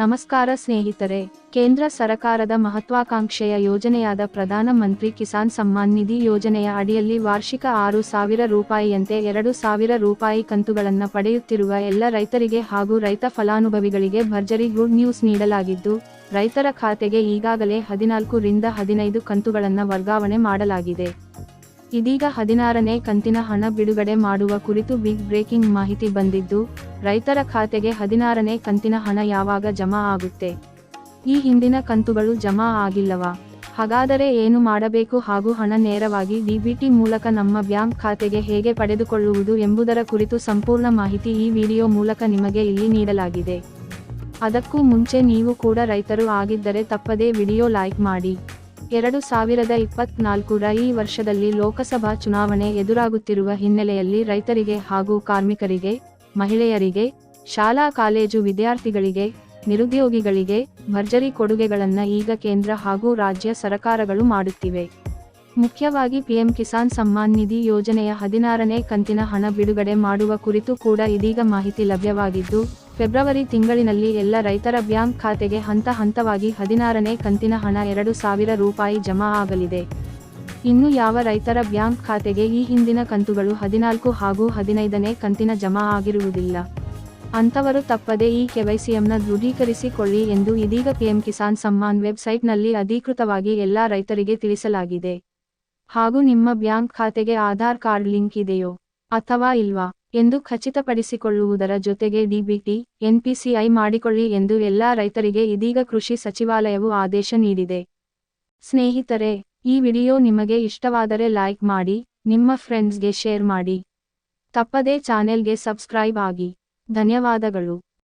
ನಮಸ್ಕಾರ ಸ್ನೇಹಿತರೆ, ಕೇಂದ್ರ ಸರಕಾರದ ಮಹತ್ವಾಕಾಂಕ್ಷೆಯ ಯೋಜನೆಯಾದ ಪ್ರಧಾನ ಮಂತ್ರಿ ಕಿಸಾನ್ ಸಮ್ಮಾನ್ ನಿಧಿ ಯೋಜನೆಯ ಅಡಿಯಲ್ಲಿ ವಾರ್ಷಿಕ ಆರು ಸಾವಿರ ರೂಪಾಯಿಯಂತೆ ಎರಡು ಸಾವಿರ ರೂಪಾಯಿ ಕಂತುಗಳನ್ನು ಪಡೆಯುತ್ತಿರುವ ಎಲ್ಲ ರೈತರಿಗೆ ಹಾಗೂ ರೈತ ಫಲಾನುಭವಿಗಳಿಗೆ ಭರ್ಜರಿ ಗುಡ್ ನ್ಯೂಸ್ ನೀಡಲಾಗಿದ್ದು, ರೈತರ ಖಾತೆಗೆ ಈಗಾಗಲೇ ಹದಿನಾಲ್ಕು ರಿಂದ ಹದಿನೈದು ಕಂತುಗಳನ್ನು ವರ್ಗಾವಣೆ ಮಾಡಲಾಗಿದೆ. ಇದೀಗ ಹದಿನಾರನೇ ಕಂತಿನ ಹಣ ಬಿಡುಗಡೆ ಮಾಡುವ ಕುರಿತು ಬಿಗ್ ಬ್ರೇಕಿಂಗ್ ಮಾಹಿತಿ ಬಂದಿದ್ದು, ರೈತರ ಖಾತೆಗೆ ಹದಿನಾರನೇ ಕಂತಿನ ಹಣ ಯಾವಾಗ ಜಮಾ ಆಗುತ್ತೆ? ಈ ಹಿಂದಿನ ಕಂತುಗಳು ಜಮಾ ಆಗಿಲ್ಲವ? ಹಾಗಾದರೆ ಏನು ಮಾಡಬೇಕು ಹಾಗೂ ಹಣ ನೇರವಾಗಿ ಡಿಬಿಟಿ ಮೂಲಕ ನಮ್ಮ ಬ್ಯಾಂಕ್ ಖಾತೆಗೆ ಹೇಗೆ ಪಡೆದುಕೊಳ್ಳುವುದು ಎಂಬುದರ ಕುರಿತು ಸಂಪೂರ್ಣ ಮಾಹಿತಿ ಈ ವಿಡಿಯೋ ಮೂಲಕ ನಿಮಗೆ ಇಲ್ಲಿ ನೀಡಲಾಗಿದೆ. ಅದಕ್ಕೂ ಮುಂಚೆ ನೀವು ಕೂಡ ರೈತರು ಆಗಿದ್ದರೆ ತಪ್ಪದೇ ವಿಡಿಯೋ ಲೈಕ್ ಮಾಡಿ. ಎರಡು ಸಾವಿರದ ಇಪ್ಪತ್ನಾಲ್ಕರ ಈ ವರ್ಷದಲ್ಲಿ ಲೋಕಸಭಾ ಚುನಾವಣೆ ಎದುರಾಗುತ್ತಿರುವ ಹಿನ್ನೆಲೆಯಲ್ಲಿ ರೈತರಿಗೆ ಹಾಗೂ ಕಾರ್ಮಿಕರಿಗೆ, ಮಹಿಳೆಯರಿಗೆ, ಶಾಲಾ, ಕಾಲೇಜು ವಿದ್ಯಾರ್ಥಿಗಳಿಗೆ, ನಿರುದ್ಯೋಗಿಗಳಿಗೆ ಭರ್ಜರಿ ಕೊಡುಗೆಗಳನ್ನು ಈಗ ಕೇಂದ್ರ ಹಾಗೂ ರಾಜ್ಯ ಸರಕಾರಗಳು ಮಾಡುತ್ತಿವೆ. ಮುಖ್ಯವಾಗಿ ಪಿಎಂ ಕಿಸಾನ್ ಸಮ್ಮಾನ್ ನಿಧಿ ಯೋಜನೆಯ ಹದಿನಾರನೇ ಕಂತಿನ ಹಣ ಬಿಡುಗಡೆ ಮಾಡುವ ಕುರಿತು ಕೂಡ ಇದೀಗ ಮಾಹಿತಿ ಲಭ್ಯವಾಗಿದ್ದು ಫೆಬ್ರವರಿ ತಿಂಗಳಿನಲ್ಲಿ ಎಲ್ಲ ರೈತರ ಬ್ಯಾಂಕ್ ಖಾತೆಗೆ ಹಂತ ಹಂತವಾಗಿ ಹದಿನಾರನೇ ಕಂತಿನ ಹಣ ಎರಡು ಸಾವಿರ ರೂಪಾಯಿ ಜಮಾ ಆಗಲಿದೆ. ಇನ್ನು ಯಾವ ರೈತರ ಬ್ಯಾಂಕ್ ಖಾತೆಗೆ ಈ ಹಿಂದಿನ ಕಂತುಗಳು ಹದಿನಾಲ್ಕು ಹಾಗೂ ಹದಿನೈದನೇ ಕಂತಿನ ಜಮಾ ಆಗಿರುವುದಿಲ್ಲ. ಅಂತವರು ತಪ್ಪದೆ ಈ ಕೆವೈಸಿಎಂನ ದೃಢೀಕರಿಸಿಕೊಳ್ಳಿ ಎಂದು ಇದೀಗ ಪಿಎಂ ಕಿಸಾನ್ ಸಮ್ಮಾನ್ ವೆಬ್ಸೈಟ್ನಲ್ಲಿ ಅಧಿಕೃತವಾಗಿ ಎಲ್ಲಾ ರೈತರಿಗೆ ತಿಳಿಸಲಾಗಿದೆ. ಹಾಗೂ ನಿಮ್ಮ ಬ್ಯಾಂಕ್ ಖಾತೆಗೆ ಆಧಾರ್ ಕಾರ್ಡ್ ಲಿಂಕ್ ಇದೆಯೋ ಅಥವಾ ಇಲ್ವಾ? ಎಂದು ಖಚಿತಪಡಿಸಿಕೊಳ್ಳುವುದರ ಜೊತೆಗೆ ಡಿಬಿಟಿ ಎನ್ಪಿಸಿಐ ಮಾಡಿಕೊಳ್ಳಿ ಎಂದು ಎಲ್ಲಾ ರೈತರಿಗೆ ಇದೀಗ ಕೃಷಿ ಸಚಿವಾಲಯವು ಆದೇಶ ನೀಡಿದೆ. ಸ್ನೇಹಿತರೆ, ಈ ವಿಡಿಯೋ ನಿಮಗೆ ಇಷ್ಟವಾದರೆ ಲೈಕ್ ಮಾಡಿ, ನಿಮ್ಮ ಫ್ರೆಂಡ್ಸ್ಗೆ ಶೇರ್ ಮಾಡಿ. ತಪ್ಪದೇ ಚಾನೆಲ್ಗೆ ಸಬ್ಸ್ಕ್ರೈಬ್ ಆಗಿ. ಧನ್ಯವಾದಗಳು.